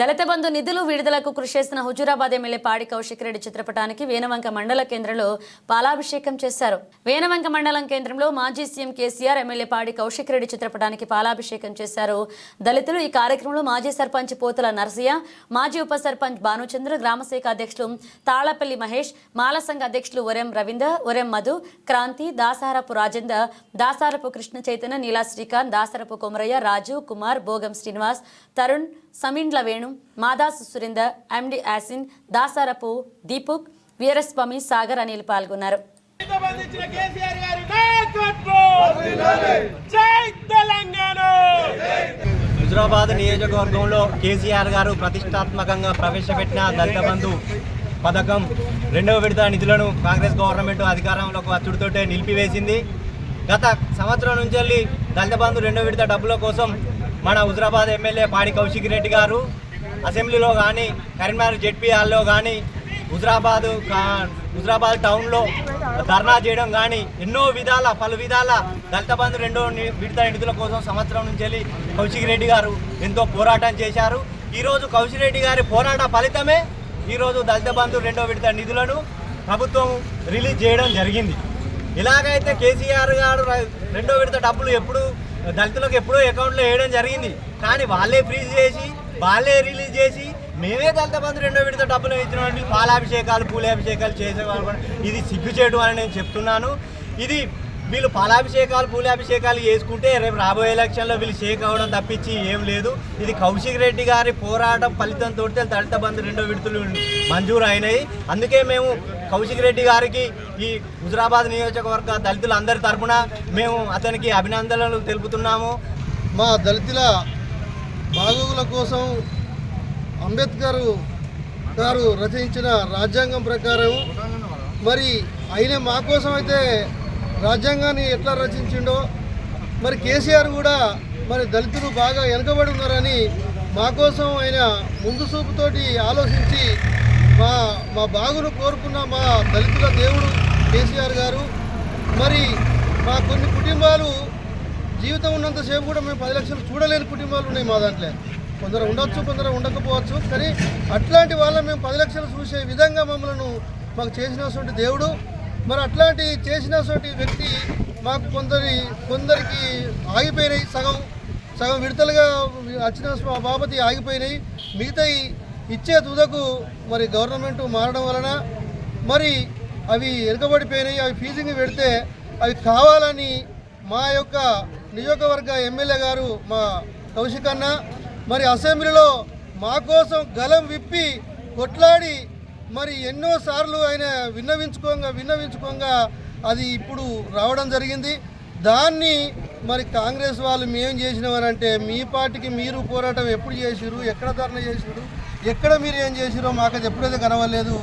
దళిత బంధు నిధులు విడుదలకు కృషి చేసిన హుజూరాబాద్ ఎమ్మెల్యే పాడి కౌశిక్ రెడ్డి చిత్రపటానికి వేనవంక మండల కేంద్రంలో పాలాభిషేకం చేశారు. వేనవంక మండలం కేంద్రంలో మాజీ సీఎం కేసీఆర్ ఎమ్మెల్యే పాడి కౌశిక్ రెడ్డి చిత్రపటానికి పాలాభిషేకం చేశారు. దళితులు ఈ కార్యక్రమంలో మాజీ సర్పంచ్ పోతుల నరసయ్య మాజీ ఉప సర్పంచ్ భానుచంద్ర గ్రామశాఖ అధ్యక్షులు తాళపల్లి మహేష్ మాల సంఘ అధ్యక్షులు ఒరెం రవీందర్ ఒరెం మధు క్రాంతి దాసారపు రాజేందర్ దాసారపు కృష్ణ చైతన్య నీలా శ్రీకాంత్ దాసరపు కొమరయ్య రాజు కుమార్ భోగం శ్రీనివాస్ తరుణ్ సమీండ్ల వేణు మాదాసు సురేందర్ ఎండి యాసిన్ దాసారపు దీపుక్ వీరస్వామి సాగర్ అనిల్ పాల్గొన్నారు. హుజరాబాద్ నియోజకవర్గంలో కేసీఆర్ గారు ప్రతిష్టాత్మకంగా ప్రవేశపెట్టిన దళిత బంధు పథకం రెండవ విడత నిధులను కాంగ్రెస్ గవర్నమెంట్ అధికారంలోకి వచ్చుడితోటే నిలిపివేసింది. గత సంవత్సరం నుంచి వెళ్ళి దళిత బంధు రెండవ విడత డబ్బుల కోసం మన హుజరాబాద్ ఎమ్మెల్యే పాడి కౌశిక్ రెడ్డి గారు అసెంబ్లీలో కానీ కరీంనగర్ జెడ్పీఆర్లో కానీ హుజరాబాద్ హుజరాబాద్ టౌన్లో ధర్నా చేయడం కానీ ఎన్నో విధాల పలు విధాల దళిత బంధు రెండో ని- విడత నిధుల కోసం సంవత్సరం నుంచి వెళ్ళి కౌశిక్ రెడ్డి గారు ఎంతో పోరాటం చేశారు. ఈరోజు కౌశిక్ రెడ్డి గారి పోరాట ఫలితమే ఈరోజు దళిత బంధు రెండో విడత నిధులను ప్రభుత్వం రిలీజ్ చేయడం జరిగింది. ఇలాగైతే కేసీఆర్ గారు రెండో విడత డబ్బులు ఎప్పుడు దళితులకు ఎప్పుడో అకౌంట్లో వేయడం జరిగింది. కానీ వాళ్ళే ఫ్రీజ్ చేసి వాళ్ళే రిలీజ్ చేసి మేమే దళిత బంధు రెండో విడత డబ్బులు ఇచ్చినటువంటి పాలాభిషేకాలు పూలాభిషేకాలు చేసేవాళ్ళు. ఇది ఇది చేయడం అని నేను చెప్తున్నాను. ఇది వీళ్ళు పాలాభిషేకాలు పూలాభిషేకాలు చేసుకుంటే రేపు రాబోయే ఎలక్షన్లో వీళ్ళు షేక్ అవ్వడం తప్పించి ఏం లేదు. ఇది కౌశిక్ రెడ్డి గారి పోరాటం ఫలితంతో దళిత బంధు రెండో విడతలు మంజూరు అయినాయి. అందుకే మేము కౌశిక్ రెడ్డి గారికి ఈ హుజరాబాద్ నియోజకవర్గ దళితులందరి తరఫున మేము అతనికి అభినందనలు తెలుపుతున్నాము. మా దళితుల బాగోగుల కోసం అంబేద్కర్ గారు రచించిన రాజ్యాంగం ప్రకారం మరి ఆయన మా కోసం అయితే రాజ్యాంగాన్ని ఎట్లా రచించిండో మరి కేసీఆర్ కూడా మరి దళితులు బాగా వెనుకబడి ఉన్నారని మా కోసం ఆయన ముందు చూపుతోటి ఆలోచించి మా మా బాగును కోరుకున్న మా దళితుల దేవుడు కేసీఆర్ గారు. మరి మా కొన్ని కుటుంబాలు జీవితం ఉన్నంతసేపు కూడా మేము పది లక్షలు చూడలేని కుటుంబాలు ఉన్నాయి మా దాంట్లో. కొందరు ఉండొచ్చు కొందరు ఉండకపోవచ్చు. కానీ అట్లాంటి వాళ్ళ మేము పది లక్షలు చూసే విధంగా మమ్మల్ని మాకు చేసినటువంటి దేవుడు. మరి అట్లాంటి చేసినటువంటి వ్యక్తి మాకు కొందరి కొందరికి ఆగిపోయినాయి. సగం సగం విడతలుగా వచ్చిన స్వ- బాపతి ఆగిపోయినాయి. మిగతాయి ఇచ్చే తుదకు మరి గవర్నమెంట్ మారడం వలన మరి అవి ఎరగబడిపోయినాయి అవి ఫీజింగ్ పెడితే అవి కావాలని మా యొక్క నియోజకవర్గ ఎమ్మెల్యే గారు మా కౌశిక్ అన్న మరి అసెంబ్లీలో మా కోసం గలం విప్పి కొట్లాడి మరి ఎన్నో సార్లు ఆయన విన్నవించుకోగా విన్నవించుకోగా అది ఇప్పుడు రావడం జరిగింది. దాన్ని మరి కాంగ్రెస్ వాళ్ళు మేం చేసినవారంటే మీ పార్టీకి మీరు పోరాటం ఎప్పుడు చేసిరు ఎక్కడ ధర్నా చేసిరు ఎక్కడ మీరు ఏం చేసిరో మాకు అది ఎప్పుడైతే కనవలేదు